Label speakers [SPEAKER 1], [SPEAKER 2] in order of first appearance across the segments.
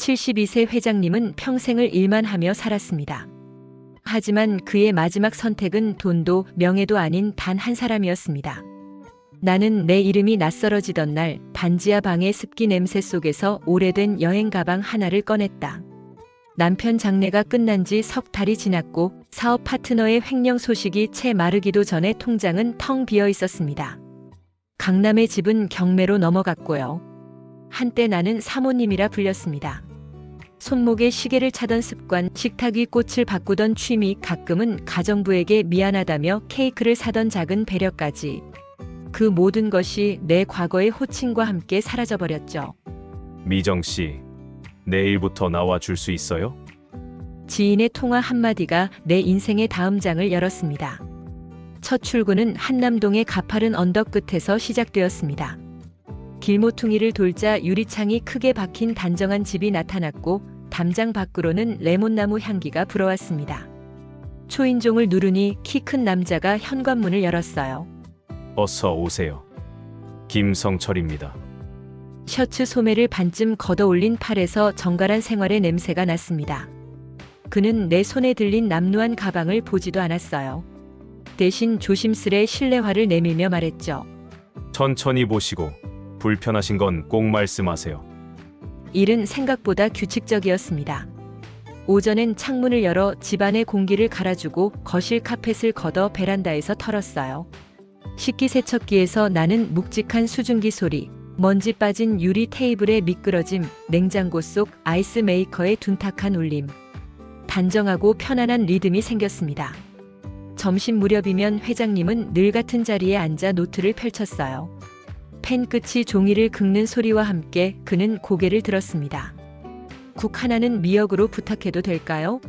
[SPEAKER 1] 72세 회장님은 평생을 일만 하며 살았습니다. 하지만 그의 마지막 선택은 돈도 명예도 아닌 단 한 사람이었습니다. 나는 내 이름이 낯설어지던 날 반지하 방의 습기 냄새 속에서 오래된 여행 가방 하나를 꺼냈다. 남편 장례가 끝난 지 석 달이 지났고 사업 파트너의 횡령 소식이 채 마르기도 전에 통장은 텅 비어 있었습니다. 강남의 집은 경매로 넘어갔고요. 한때 나는 사모님이라 불렸습니다. 손목에 시계를 차던 습관, 식탁 위 꽃을 바꾸던 취미, 가끔은 가정부에게 미안하다며 케이크를 사던 작은 배려까지. 그 모든 것이 내 과거의 호칭과 함께 사라져버렸죠.
[SPEAKER 2] 미정 씨, 내일부터 나와 줄 수 있어요?
[SPEAKER 1] 지인의 통화 한마디가 내 인생의 다음 장을 열었습니다. 첫 출근은 한남동의 가파른 언덕 끝에서 시작되었습니다. 길모퉁이를 돌자 유리창이 크게 박힌 단정한 집이 나타났고 담장 밖으로는 레몬나무 향기가 불어왔습니다. 초인종을 누르니 키 큰 남자가 현관문을 열었어요.
[SPEAKER 2] 어서 오세요. 김성철입니다.
[SPEAKER 1] 셔츠 소매를 반쯤 걷어 올린 팔에서 정갈한 생활의 냄새가 났습니다. 그는 내 손에 들린 남루한 가방을 보지도 않았어요. 대신 조심스레 실내화를 내밀며 말했죠.
[SPEAKER 2] 천천히 보시고 불편하신 건 꼭 말씀하세요.
[SPEAKER 1] 일은 생각보다 규칙적이었습니다. 오전엔 창문을 열어 집안의 공기를 갈아주고 거실 카펫을 걷어 베란다에서 털었어요. 식기세척기에서 나는 묵직한 수증기 소리, 먼지 빠진 유리 테이블의 미끄러짐, 냉장고 속 아이스 메이커의 둔탁한 울림. 단정하고 편안한 리듬이 생겼습니다. 점심 무렵이면 회장님은 늘 같은 자리에 앉아 노트를 펼쳤어요. 펜 끝이 종이를 긁는 소리와 함께 그는 고개를 들었습니다. 국 하나는 미역으로 부탁해도 될까요?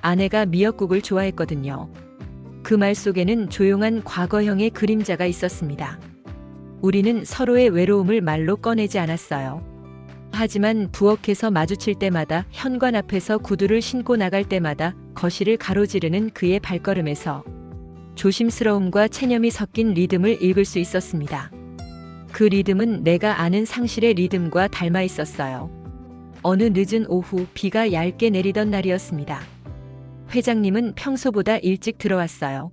[SPEAKER 1] 아내가 미역국을 좋아했거든요. 그 말 속에는 조용한 과거형의 그림자가 있었습니다. 우리는 서로의 외로움을 말로 꺼내지 않았어요. 하지만 부엌에서 마주칠 때마다 현관 앞에서 구두를 신고 나갈 때마다 거실을 가로지르는 그의 발걸음에서 조심스러움과 체념이 섞인 리듬을 읽을 수 있었습니다. 그 리듬은 내가 아는 상실의 리듬과 닮아 있었어요. 어느 늦은 오후 비가 얇게 내리던 날이었습니다. 회장님은 평소보다 일찍 들어왔어요.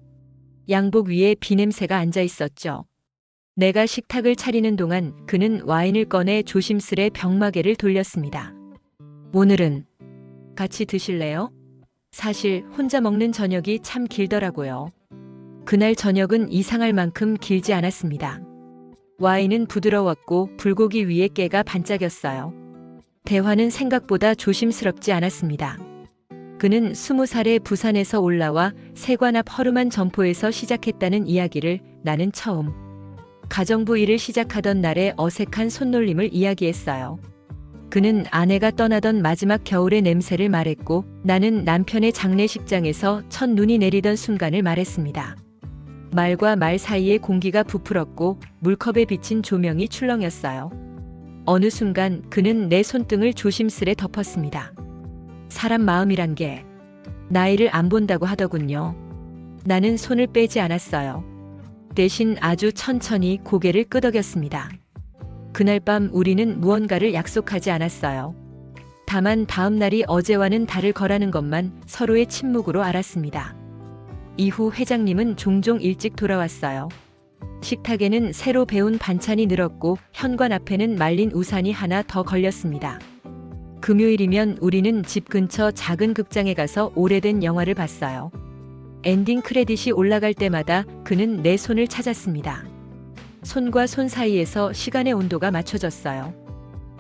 [SPEAKER 1] 양복 위에 비냄새가 앉아 있었죠. 내가 식탁을 차리는 동안 그는 와인을 꺼내 조심스레 병마개를 돌렸습니다. 오늘은 같이 드실래요? 사실 혼자 먹는 저녁이 참 길더라고요. 그날 저녁은 이상할 만큼 길지 않았습니다. 와인은 부드러웠고 불고기 위에 깨가 반짝였어요. 대화는 생각보다 조심스럽지 않았습니다. 그는 스무 살에 부산에서 올라와 세관 앞 허름한 점포에서 시작했다는 이야기를 나는 처음 가정부 일을 시작하던 날의 어색한 손놀림을 이야기했어요. 그는 아내가 떠나던 마지막 겨울의 냄새를 말했고 나는 남편의 장례식장에서 첫 눈이 내리던 순간을 말했습니다. 말과 말 사이의 공기가 부풀었고 물컵에 비친 조명이 출렁였어요. 어느 순간 그는 내 손등을 조심스레 덮었습니다. 사람 마음이란 게 나이를 안 본다고 하더군요. 나는 손을 빼지 않았어요. 대신 아주 천천히 고개를 끄덕였습니다. 그날 밤 우리는 무언가를 약속하지 않았어요. 다만 다음 날이 어제와는 다를 거라는 것만 서로의 침묵으로 알았습니다. 이후 회장님은 종종 일찍 돌아왔어요. 식탁에는 새로 배운 반찬이 늘었고 현관 앞에는 말린 우산이 하나 더 걸렸습니다. 금요일이면 우리는 집 근처 작은 극장에 가서 오래된 영화를 봤어요. 엔딩 크레딧이 올라갈 때마다 그는 내 손을 찾았습니다. 손과 손 사이에서 시간의 온도가 맞춰졌어요.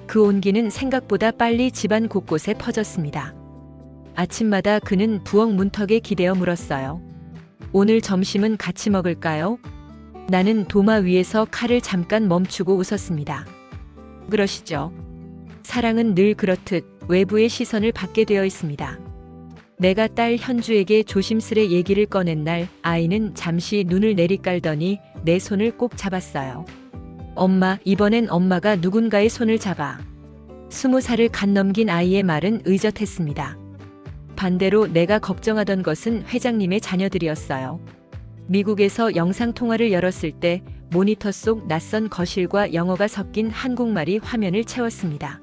[SPEAKER 1] 그 온기는 생각보다 빨리 집안 곳곳에 퍼졌습니다. 아침마다 그는 부엌 문턱에 기대어 물었어요. 오늘 점심은 같이 먹을까요? 나는 도마 위에서 칼을 잠깐 멈추고 웃었습니다. 그러시죠. 사랑은 늘 그렇듯 외부의 시선을 받게 되어 있습니다. 내가 딸 현주에게 조심스레 얘기를 꺼낸 날 아이는 잠시 눈을 내리깔더니 내 손을 꼭 잡았어요. 엄마, 이번엔 엄마가 누군가의 손을 잡아. 스무 살을 간 넘긴 아이의 말은 의젓했습니다. 반대로 내가 걱정하던 것은 회장님의 자녀들이었어요. 미국에서 영상통화를 열었을 때 모니터 속 낯선 거실과 영어가 섞인 한국말이 화면을 채웠습니다.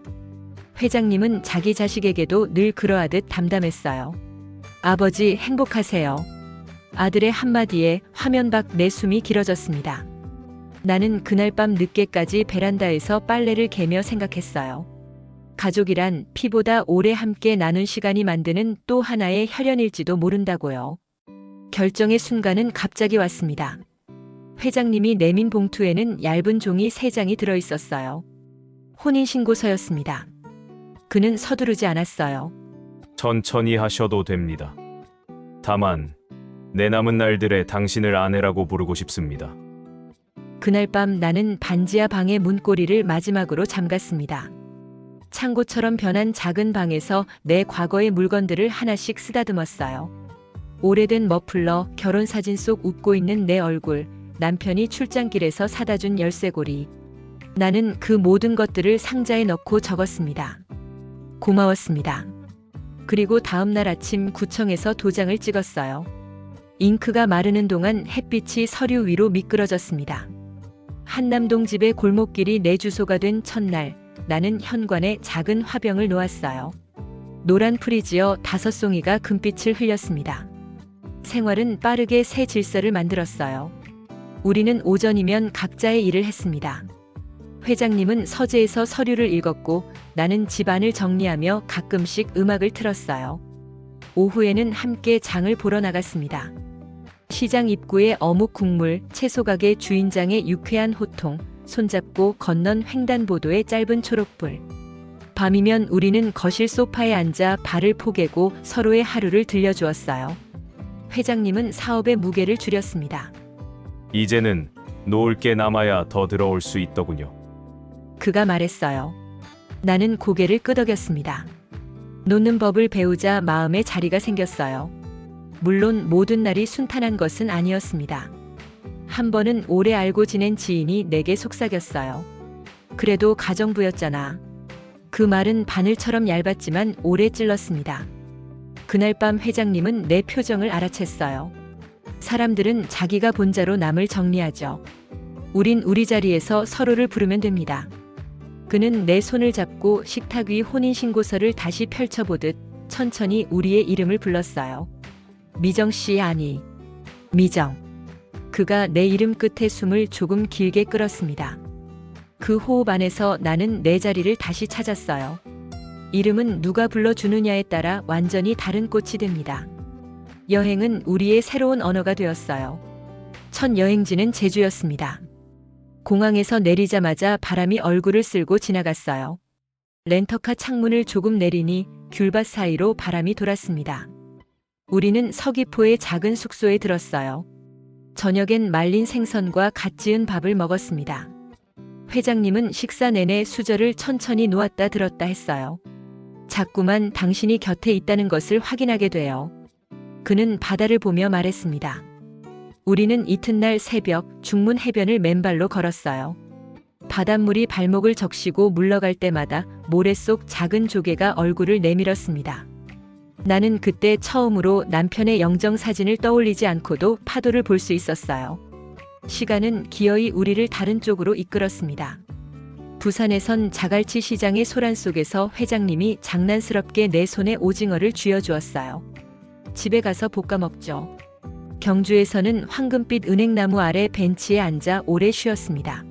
[SPEAKER 1] 회장님은 자기 자식에게도 늘 그러하듯 담담했어요. 아버지 행복하세요. 아들의 한마디에 화면 밖 내 숨이 길어졌습니다. 나는 그날 밤 늦게까지 베란다에서 빨래를 개며 생각했어요. 가족이란 피보다 오래 함께 나눈 시간이 만드는 또 하나의 혈연일지도 모른다고요. 결정의 순간은 갑자기 왔습니다. 회장님이 내민 봉투에는 얇은 종이 세 장이 들어 있었어요. 혼인신고서였습니다. 그는 서두르지 않았어요.
[SPEAKER 2] 천천히 하셔도 됩니다. 다만 내 남은 날들에 당신을 아내라고 부르고 싶습니다.
[SPEAKER 1] 그날 밤 나는 반지하 방의 문고리를 마지막으로 잠갔습니다. 창고처럼 변한 작은 방에서 내 과거의 물건들을 하나씩 쓰다듬었어요. 오래된 머플러, 결혼 사진 속 웃고 있는 내 얼굴, 남편이 출장길에서 사다 준 열쇠고리. 나는 그 모든 것들을 상자에 넣고 적었습니다. 고마웠습니다. 그리고 다음 날 아침 구청에서 도장을 찍었어요. 잉크가 마르는 동안 햇빛이 서류 위로 미끄러졌습니다. 한남동 집의 골목길이 내 주소가 된 첫날, 나는 현관에 작은 화병을 놓았어요. 노란 프리지어 다섯 송이가 금빛을 흘렸습니다. 생활은 빠르게 새 질서를 만들었어요. 우리는 오전이면 각자의 일을 했습니다. 회장님은 서재에서 서류를 읽었고 나는 집안을 정리하며 가끔씩 음악을 틀었어요. 오후에는 함께 장을 보러 나갔습니다. 시장 입구의 어묵 국물, 채소 가게 주인장의 유쾌한 호통, 손잡고 건넌 횡단보도의 짧은 초록불. 밤이면 우리는 거실 소파에 앉아 발을 포개고 서로의 하루를 들려주었어요. 회장님은 사업의 무게를 줄였습니다.
[SPEAKER 2] 이제는 놓을 게 남아야 더 들어올 수 있더군요.
[SPEAKER 1] 그가 말했어요. 나는 고개를 끄덕였습니다. 놓는 법을 배우자 마음의 자리가 생겼어요. 물론 모든 날이 순탄한 것은 아니었습니다. 한 번은 오래 알고 지낸 지인이 내게 속삭였어요. 그래도 가정부였잖아. 그 말은 바늘처럼 얇았지만 오래 찔렀습니다. 그날 밤 회장님은 내 표정을 알아챘어요. 사람들은 자기가 본자로 남을 정리하죠. 우린 우리 자리에서 서로를 부르면 됩니다. 그는 내 손을 잡고 식탁 위 혼인신고서를 다시 펼쳐보듯 천천히 우리의 이름을 불렀어요. 미정 씨 아니. 미정. 그가 내 이름 끝에 숨을 조금 길게 끌었습니다. 그 호흡 안에서 나는 내 자리를 다시 찾았어요. 이름은 누가 불러주느냐에 따라 완전히 다른 꽃이 됩니다. 여행은 우리의 새로운 언어가 되었어요. 첫 여행지는 제주였습니다. 공항에서 내리자마자 바람이 얼굴을 쓸고 지나갔어요. 렌터카 창문을 조금 내리니 귤밭 사이로 바람이 돌았습니다. 우리는 서귀포의 작은 숙소에 들었어요. 저녁엔 말린 생선과 갓 지은 밥을 먹었습니다. 회장님은 식사 내내 수저를 천천히 놓았다 들었다 했어요. 자꾸만 당신이 곁에 있다는 것을 확인하게 돼요. 그는 바다를 보며 말했습니다. 우리는 이튿날 새벽 중문 해변을 맨발로 걸었어요. 바닷물이 발목을 적시고 물러갈 때마다 모래 속 작은 조개가 얼굴을 내밀었습니다. 나는 그때 처음으로 남편의 영정 사진을 떠올리지 않고도 파도를 볼 수 있었어요. 시간은 기어이 우리를 다른 쪽으로 이끌었습니다. 부산에선 자갈치 시장의 소란 속에서 회장님이 장난스럽게 내 손에 오징어를 쥐어주었어요. 집에 가서 볶아 먹죠. 경주에서는 황금빛 은행나무 아래 벤치에 앉아 오래 쉬었습니다.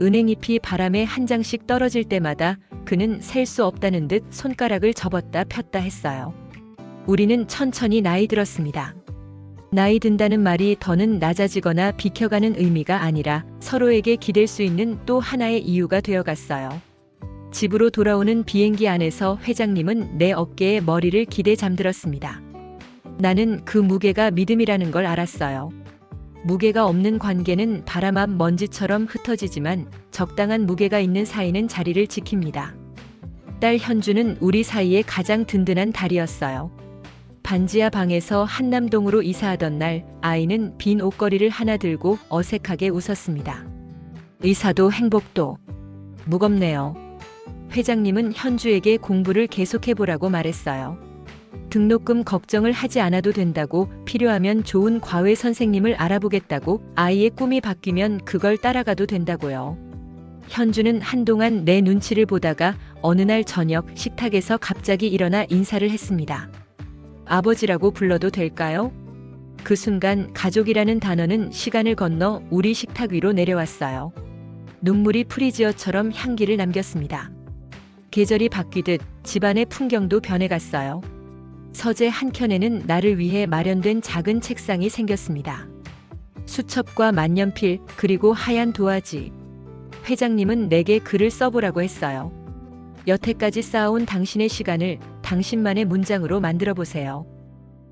[SPEAKER 1] 은행잎이 바람에 한 장씩 떨어질 때마다 그는 셀 수 없다는 듯 손가락을 접었다 폈다 했어요. 우리는 천천히 나이 들었습니다. 나이 든다는 말이 더는 낮아지거나 비켜가는 의미가 아니라 서로에게 기댈 수 있는 또 하나의 이유가 되어갔어요. 집으로 돌아오는 비행기 안에서 회장님은 내 어깨에 머리를 기대 잠들었습니다. 나는 그 무게가 믿음이라는 걸 알았어요. 무게가 없는 관계는 바람 앞 먼지처럼 흩어지지만 적당한 무게가 있는 사이는 자리를 지킵니다. 딸 현주는 우리 사이의 가장 든든한 달이었어요. 반지하 방에서 한남동으로 이사하던 날 아이는 빈 옷걸이를 하나 들고 어색하게 웃었습니다. 의사도 행복도 무겁네요. 회장님은 현주에게 공부를 계속해보라고 말했어요. 등록금 걱정을 하지 않아도 된다고 필요하면 좋은 과외 선생님을 알아보겠다고 아이의 꿈이 바뀌면 그걸 따라가도 된다고요. 현주는 한동안 내 눈치를 보다가 어느 날 저녁 식탁에서 갑자기 일어나 인사를 했습니다. 아버지라고 불러도 될까요? 그 순간 가족이라는 단어는 시간을 건너 우리 식탁 위로 내려왔어요. 눈물이 프리지어처럼 향기를 남겼습니다. 계절이 바뀌듯 집안의 풍경도 변해갔어요. 서재 한켠에는 나를 위해 마련된 작은 책상이 생겼습니다. 수첩과 만년필 그리고 하얀 도화지. 회장님은 내게 글을 써보라고 했어요. 여태까지 쌓아온 당신의 시간을 당신만의 문장으로 만들어 보세요.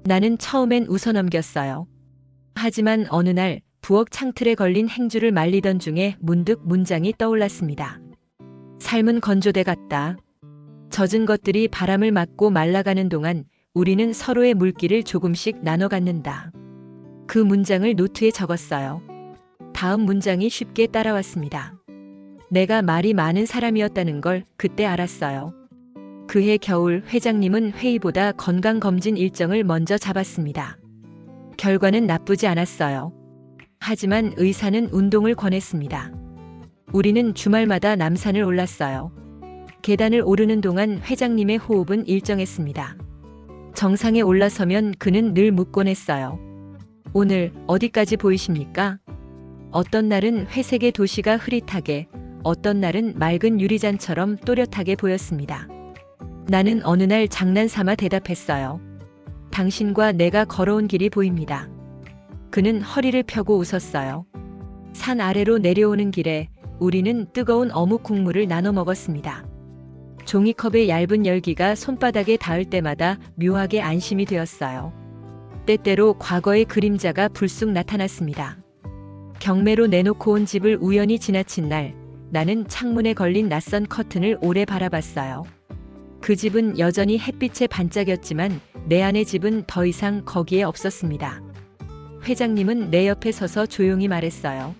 [SPEAKER 1] 나는 처음엔 웃어넘겼어요. 하지만 어느 날 부엌 창틀에 걸린 행주를 말리던 중에 문득 문장이 떠올랐습니다. 삶은 건조대 같다. 젖은 것들이 바람을 맞고 말라가는 동안 우리는 서로의 물기를 조금씩 나눠 갖는다. 그 문장을 노트에 적었어요. 다음 문장이 쉽게 따라왔습니다. 내가 말이 많은 사람이었다는 걸 그때 알았어요. 그해 겨울 회장님은 회의보다 건강검진 일정을 먼저 잡았습니다. 결과는 나쁘지 않았어요. 하지만 의사는 운동을 권했습니다. 우리는 주말마다 남산을 올랐어요. 계단을 오르는 동안 회장님의 호흡은 일정했습니다. 정상에 올라서면 그는 늘 묻곤 했어요. 오늘 어디까지 보이십니까? 어떤 날은 회색의 도시가 흐릿하게, 어떤 날은 맑은 유리잔처럼 또렷하게 보였습니다. 나는 어느 날 장난 삼아 대답했어요. 당신과 내가 걸어온 길이 보입니다. 그는 허리를 펴고 웃었어요. 산 아래로 내려오는 길에 우리는 뜨거운 어묵 국물을 나눠 먹었습니다. 종이컵의 얇은 열기가 손바닥에 닿을 때마다 묘하게 안심이 되었어요. 때때로 과거의 그림자가 불쑥 나타났습니다. 경매로 내놓고 온 집을 우연히 지나친 날, 나는 창문에 걸린 낯선 커튼을 오래 바라봤어요. 그 집은 여전히 햇빛에 반짝였지만 내 안의 집은 더 이상 거기에 없었습니다. 회장님은 내 옆에 서서 조용히 말했어요.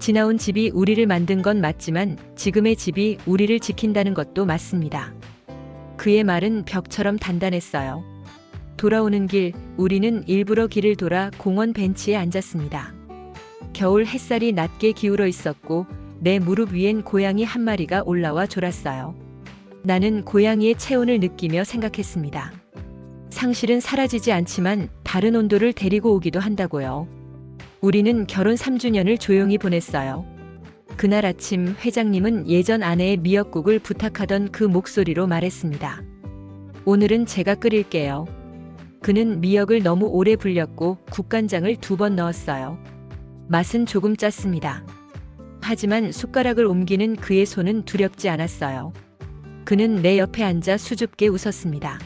[SPEAKER 1] 지나온 집이 우리를 만든 건 맞지만 지금의 집이 우리를 지킨다는 것도 맞습니다. 그의 말은 벽처럼 단단했어요. 돌아오는 길, 우리는 일부러 길을 돌아 공원 벤치에 앉았습니다. 겨울 햇살이 낮게 기울어 있었고 내 무릎 위엔 고양이 한 마리가 올라와 졸았어요. 나는 고양이의 체온을 느끼며 생각했습니다. 상실은 사라지지 않지만 다른 온도를 데리고 오기도 한다고요. 우리는 결혼 3주년을 조용히 보냈어요. 그날 아침 회장님은 예전 아내의 미역국을 부탁하던 그 목소리로 말했습니다. 오늘은 제가 끓일게요. 그는 미역을 너무 오래 불렸고 국간장을 두 번 넣었어요. 맛은 조금 짰습니다. 하지만 숟가락을 옮기는 그의 손은 두렵지 않았어요. 그는 내 옆에 앉아 수줍게 웃었습니다.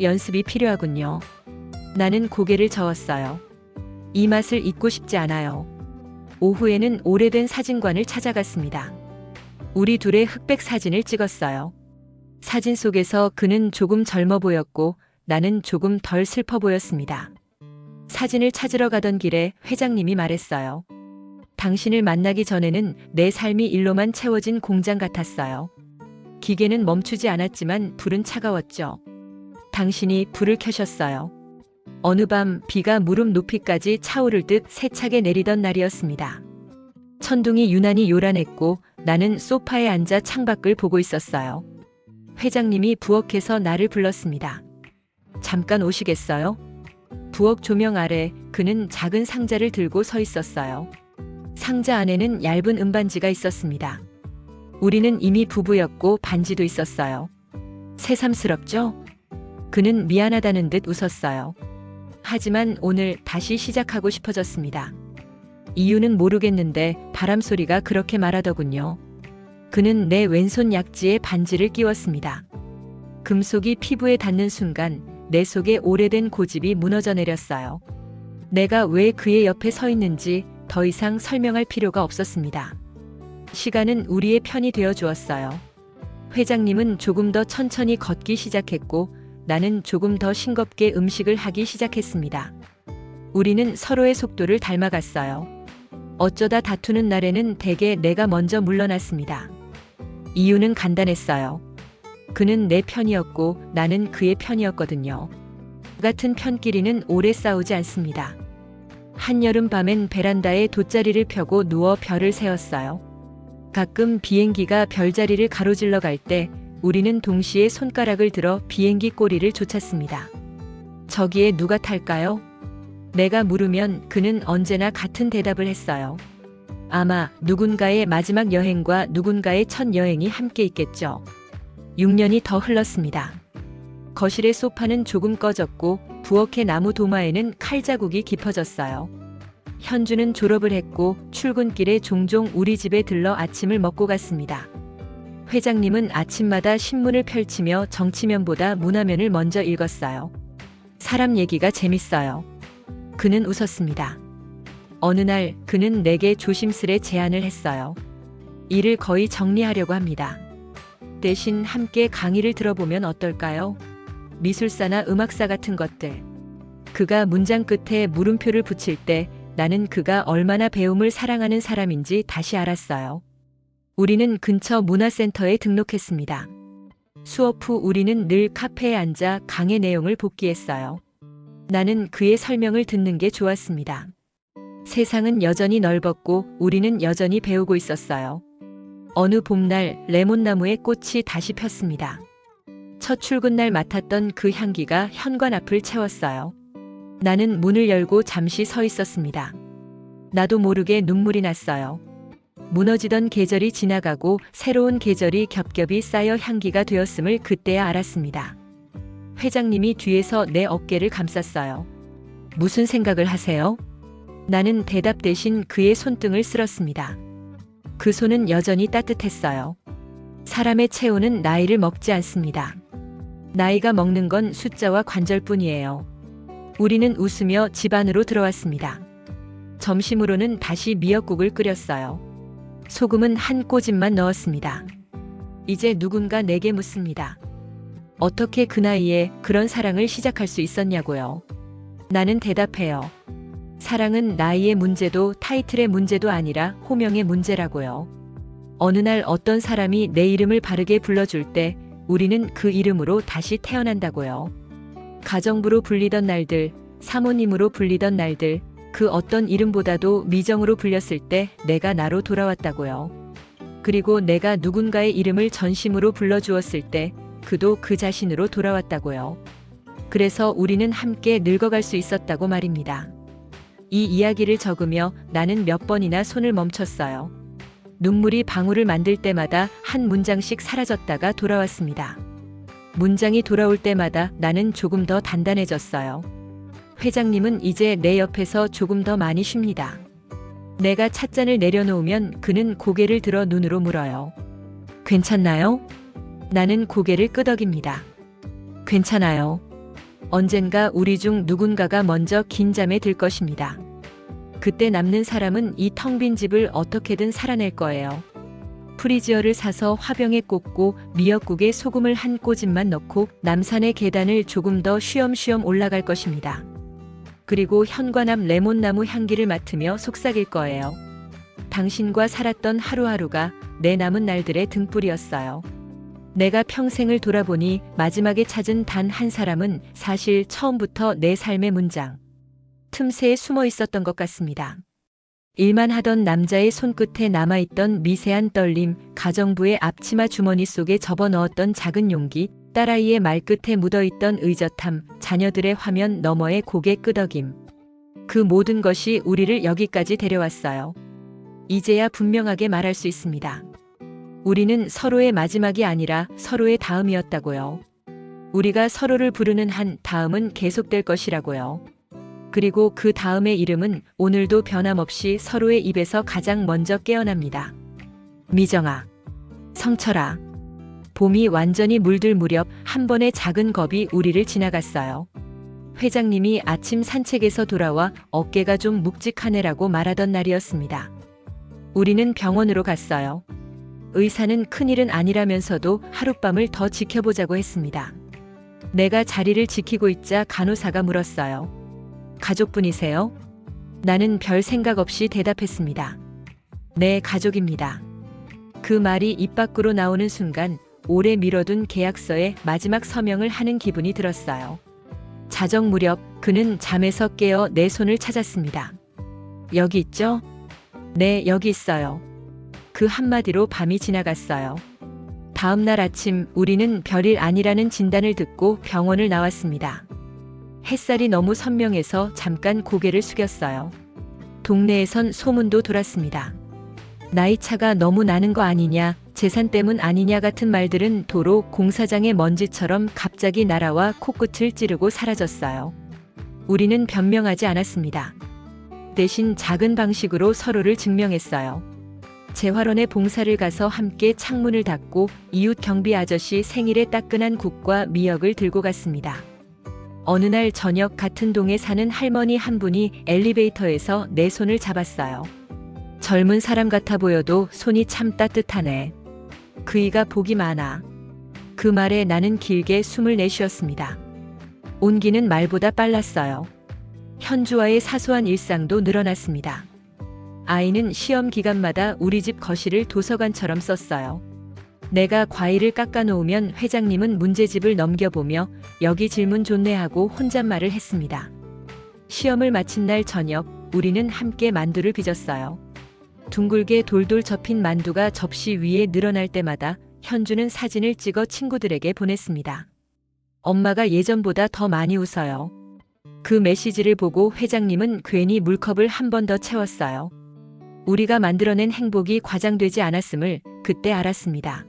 [SPEAKER 1] 연습이 필요하군요. 나는 고개를 저었어요. 이 맛을 잊고 싶지 않아요. 오후에는 오래된 사진관을 찾아갔습니다. 우리 둘의 흑백 사진을 찍었어요. 사진 속에서 그는 조금 젊어 보였고 나는 조금 덜 슬퍼 보였습니다. 사진을 찾으러 가던 길에 회장님이 말했어요. 당신을 만나기 전에는 내 삶이 일로만 채워진 공장 같았어요. 기계는 멈추지 않았지만 불은 차가웠죠. 당신이 불을 켜셨어요. 어느 밤 비가 무릎 높이까지 차오를 듯 세차게 내리던 날이었습니다. 천둥이 유난히 요란했고 나는 소파에 앉아 창밖을 보고 있었어요. 회장님이 부엌에서 나를 불렀습니다. 잠깐 오시겠어요? 부엌 조명 아래 그는 작은 상자를 들고 서 있었어요. 상자 안에는 얇은 은반지가 있었습니다. 우리는 이미 부부였고 반지도 있었어요. 새삼스럽죠? 그는 미안하다는 듯 웃었어요. 하지만 오늘 다시 시작하고 싶어졌습니다. 이유는 모르겠는데 바람 소리가 그렇게 말하더군요. 그는 내 왼손 약지에 반지를 끼웠습니다. 금속이 피부에 닿는 순간 내 속에 오래된 고집이 무너져 내렸어요. 내가 왜 그의 옆에 서 있는지 더 이상 설명할 필요가 없었습니다. 시간은 우리의 편이 되어 주었어요. 회장님은 조금 더 천천히 걷기 시작했고 나는 조금 더 싱겁게 음식을 하기 시작했습니다. 우리는 서로의 속도를 닮아갔어요. 어쩌다 다투는 날에는 대개 내가 먼저 물러났습니다. 이유는 간단했어요. 그는 내 편이었고 나는 그의 편이었거든요. 같은 편끼리는 오래 싸우지 않습니다. 한여름 밤엔 베란다에 돗자리를 펴고 누워 별을 세웠어요. 가끔 비행기가 별자리를 가로질러 갈 때 우리는 동시에 손가락을 들어 비행기 꼬리를 쫓았습니다. 저기에 누가 탈까요? 내가 물으면 그는 언제나 같은 대답을 했어요. 아마 누군가의 마지막 여행과 누군가의 첫 여행이 함께 있겠죠. 6년이 더 흘렀습니다. 거실의 소파는 조금 꺼졌고 부엌의 나무 도마에는 칼자국이 깊어졌어요. 현주는 졸업을 했고 출근길에 종종 우리 집에 들러 아침을 먹고 갔습니다. 회장님은 아침마다 신문을 펼치며 정치면보다 문화면을 먼저 읽었어요. 사람 얘기가 재밌어요. 그는 웃었습니다. 어느 날 그는 내게 조심스레 제안을 했어요. 일을 거의 정리하려고 합니다. 대신 함께 강의를 들어보면 어떨까요? 미술사나 음악사 같은 것들. 그가 문장 끝에 물음표를 붙일 때 나는 그가 얼마나 배움을 사랑하는 사람인지 다시 알았어요. 우리는 근처 문화센터에 등록했습니다. 수업 후 우리는 늘 카페에 앉아 강의 내용을 복기했어요. 나는 그의 설명을 듣는 게 좋았습니다. 세상은 여전히 넓었고 우리는 여전히 배우고 있었어요. 어느 봄날 레몬나무에 꽃이 다시 폈습니다. 첫 출근 날 맡았던 그 향기가 현관 앞을 채웠어요. 나는 문을 열고 잠시 서 있었습니다. 나도 모르게 눈물이 났어요. 무너지던 계절이 지나가고 새로운 계절이 겹겹이 쌓여 향기가 되었음을 그때야 알았습니다. 회장님이 뒤에서 내 어깨를 감쌌어요. 무슨 생각을 하세요? 나는 대답 대신 그의 손등을 쓸었습니다. 그 손은 여전히 따뜻했어요. 사람의 체온은 나이를 먹지 않습니다. 나이가 먹는 건 숫자와 관절뿐이에요. 우리는 웃으며 집 안으로 들어왔습니다. 점심으로는 다시 미역국을 끓였어요. 소금은 한 꼬집만 넣었습니다. 이제 누군가 내게 묻습니다. 어떻게 그 나이에 그런 사랑을 시작할 수 있었냐고요. 나는 대답해요. 사랑은 나이의 문제도 타이틀의 문제도 아니라 호명의 문제라고요. 어느 날 어떤 사람이 내 이름을 바르게 불러줄 때 우리는 그 이름으로 다시 태어난다고요. 가정부로 불리던 날들, 사모님으로 불리던 날들, 그 어떤 이름보다도 미정으로 불렸을 때 내가 나로 돌아왔다고요. 그리고 내가 누군가의 이름을 전심으로 불러주었을 때 그도 그 자신으로 돌아왔다고요. 그래서 우리는 함께 늙어갈 수 있었다고 말입니다. 이 이야기를 적으며 나는 몇 번이나 손을 멈췄어요. 눈물이 방울을 만들 때마다 한 문장씩 사라졌다가 돌아왔습니다. 문장이 돌아올 때마다 나는 조금 더 단단해졌어요. 회장님은 이제 내 옆에서 조금 더 많이 쉽니다. 내가 찻잔을 내려놓으면 그는 고개를 들어 눈으로 물어요. 괜찮나요? 나는 고개를 끄덕입니다. 괜찮아요. 언젠가 우리 중 누군가가 먼저 긴 잠에 들 것입니다. 그때 남는 사람은 이 텅 빈 집을 어떻게든 살아낼 거예요. 프리지어를 사서 화병에 꽂고 미역국에 소금을 한 꼬집만 넣고 남산의 계단을 조금 더 쉬엄쉬엄 올라갈 것입니다. 그리고 현관 앞 레몬나무 향기를 맡으며 속삭일 거예요. 당신과 살았던 하루하루가 내 남은 날들의 등불이었어요. 내가 평생을 돌아보니 마지막에 찾은 단 한 사람은 사실 처음부터 내 삶의 문장. 틈새에 숨어 있었던 것 같습니다. 일만 하던 남자의 손끝에 남아있던 미세한 떨림, 가정부의 앞치마 주머니 속에 접어 넣었던 작은 용기, 딸아이의 말끝에 묻어있던 의젓함, 자녀들의 화면 너머의 고개 끄덕임. 그 모든 것이 우리를 여기까지 데려왔어요. 이제야 분명하게 말할 수 있습니다. 우리는 서로의 마지막이 아니라 서로의 다음이었다고요. 우리가 서로를 부르는 한 다음은 계속될 것이라고요. 그리고 그 다음의 이름은 오늘도 변함없이 서로의 입에서 가장 먼저 깨어납니다. 미정아. 성철아. 봄이 완전히 물들 무렵 한 번의 작은 겁이 우리를 지나갔어요. 회장님이 아침 산책에서 돌아와 어깨가 좀 묵직하네라고 말하던 날이었습니다. 우리는 병원으로 갔어요. 의사는 큰일은 아니라면서도 하룻밤을 더 지켜보자고 했습니다. 내가 자리를 지키고 있자 간호사가 물었어요. 가족분이세요? 나는 별 생각 없이 대답했습니다. 네, 가족입니다. 그 말이 입 밖으로 나오는 순간 오래 미뤄둔 계약서에 마지막 서명을 하는 기분이 들었어요. 자정 무렵 그는 잠에서 깨어 내 손을 찾았습니다. 여기 있죠? 네, 여기 있어요. 그 한마디로 밤이 지나갔어요. 다음 날 아침 우리는 별일 아니라는 진단을 듣고 병원을 나왔습니다. 햇살이 너무 선명해서 잠깐 고개를 숙였어요. 동네에선 소문도 돌았습니다. 나이 차가 너무 나는 거 아니냐, 재산 때문 아니냐 같은 말들은 도로 공사장의 먼지처럼 갑자기 날아와 코끝을 찌르고 사라졌어요. 우리는 변명하지 않았습니다. 대신 작은 방식으로 서로를 증명했어요. 재활원에 봉사를 가서 함께 창문을 닫고 이웃 경비 아저씨 생일에 따끈한 국과 미역을 들고 갔습니다. 어느 날 저녁 같은 동에 사는 할머니 한 분이 엘리베이터에서 내 손을 잡았어요. 젊은 사람 같아 보여도 손이 참 따뜻하네. 그이가 복이 많아. 그 말에 나는 길게 숨을 내쉬었습니다. 온기는 말보다 빨랐어요. 현주와의 사소한 일상도 늘어났습니다. 아이는 시험 기간마다 우리 집 거실을 도서관처럼 썼어요. 내가 과일을 깎아놓으면 회장님은 문제집을 넘겨보며 여기 질문 좋네 하고 혼잣말을 했습니다. 시험을 마친 날 저녁 우리는 함께 만두를 빚었어요. 둥글게 돌돌 접힌 만두가 접시 위에 늘어날 때마다 현주는 사진을 찍어 친구들에게 보냈습니다. 엄마가 예전보다 더 많이 웃어요. 그 메시지를 보고 회장님은 괜히 물컵을 한 번 더 채웠어요. 우리가 만들어낸 행복이 과장되지 않았음을 그때 알았습니다.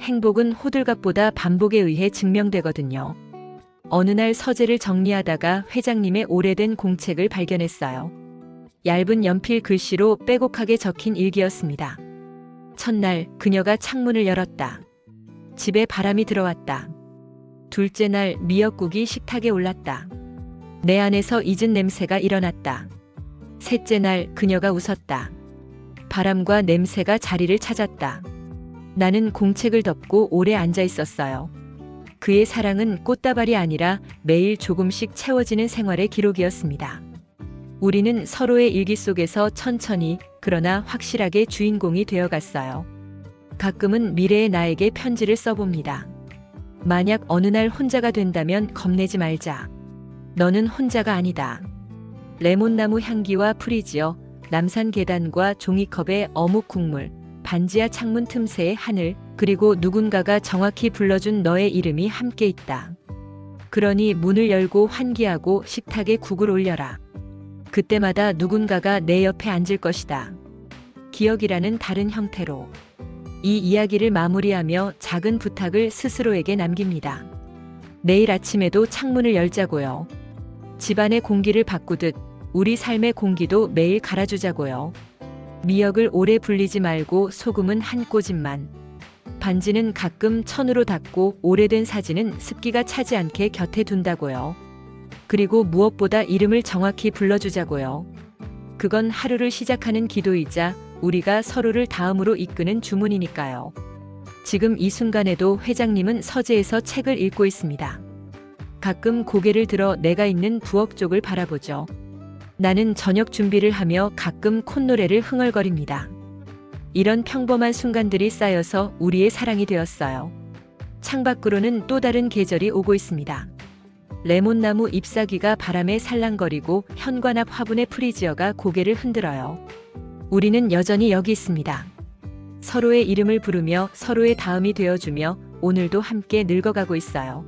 [SPEAKER 1] 행복은 호들갑보다 반복에 의해 증명되거든요. 어느 날 서재를 정리하다가 회장님의 오래된 공책을 발견했어요. 얇은 연필 글씨로 빼곡하게 적힌 일기였습니다. 첫날 그녀가 창문을 열었다. 집에 바람이 들어왔다. 둘째 날 미역국이 식탁에 올랐다. 내 안에서 잊은 냄새가 일어났다. 셋째 날 그녀가 웃었다. 바람과 냄새가 자리를 찾았다. 나는 공책을 덮고 오래 앉아 있었어요. 그의 사랑은 꽃다발이 아니라 매일 조금씩 채워지는 생활의 기록이었습니다. 우리는 서로의 일기 속에서 천천히 그러나 확실하게 주인공이 되어갔어요. 가끔은 미래의 나에게 편지를 써봅니다. 만약 어느 날 혼자가 된다면 겁내지 말자. 너는 혼자가 아니다. 레몬나무 향기와 프리지어, 남산 계단과 종이컵의 어묵 국물, 반지하 창문 틈새의 하늘, 그리고 누군가가 정확히 불러준 너의 이름이 함께 있다. 그러니 문을 열고 환기하고 식탁에 국을 올려라. 그때마다 누군가가 내 옆에 앉을 것이다. 기억이라는 다른 형태로. 이 이야기를 마무리하며 작은 부탁을 스스로에게 남깁니다. 내일 아침에도 창문을 열자고요. 집안의 공기를 바꾸듯 우리 삶의 공기도 매일 갈아주자고요. 미역을 오래 불리지 말고 소금은 한 꼬집만. 반지는 가끔 천으로 닫고 오래된 사진은 습기가 차지 않게 곁에 둔다고요. 그리고 무엇보다 이름을 정확히 불러주자고요. 그건 하루를 시작하는 기도이자 우리가 서로를 다음으로 이끄는 주문이니까요. 지금 이 순간에도 회장님은 서재에서 책을 읽고 있습니다. 가끔 고개를 들어 내가 있는 부엌 쪽을 바라보죠. 나는 저녁 준비를 하며 가끔 콧노래를 흥얼거립니다. 이런 평범한 순간들이 쌓여서 우리의 사랑이 되었어요. 창밖으로는 또 다른 계절이 오고 있습니다. 레몬나무 잎사귀가 바람에 살랑거리고 현관 앞 화분의 프리지어가 고개를 흔들어요. 우리는 여전히 여기 있습니다. 서로의 이름을 부르며 서로의 다음이 되어주며 오늘도 함께 늙어가고 있어요.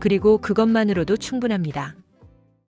[SPEAKER 1] 그리고 그것만으로도 충분합니다.